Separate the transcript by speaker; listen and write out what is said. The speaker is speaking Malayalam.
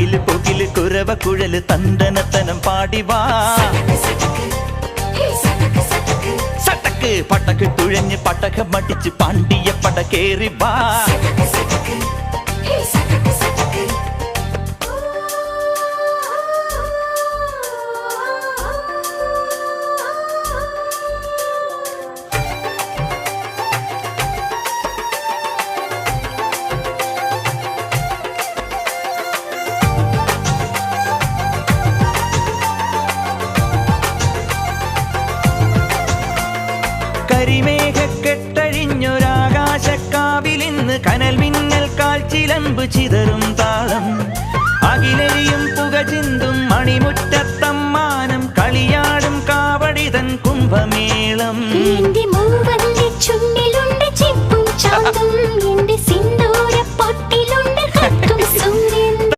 Speaker 1: അകിൽ പുകിൽ കുരവ കുഴൽ തണ്ടനത്തനം പാടിവാ. സട്ടക്ക് പട്ടക്ക് തുഴഞ്ഞ് പട്ടക മടിച്ച് പാണ്ടിയ പട കേറി വാ കരിമേഘക്കെട്ടഴിഞ്ഞൊരാകാശക്കാവിലിന്ന് കനൽ മിന്നൽ കാൽച്ചിലമ്പ് ചിതറും താളം. അകിലരിയും പുക ചിന്തും മണിമുറ്റത്തമ്മാനം കളിയാടും കാവടിതൻ കുംഭമേളം.
Speaker 2: ചുണ്ടിലുണ്ട് ചിപ്പും ചാന്തും.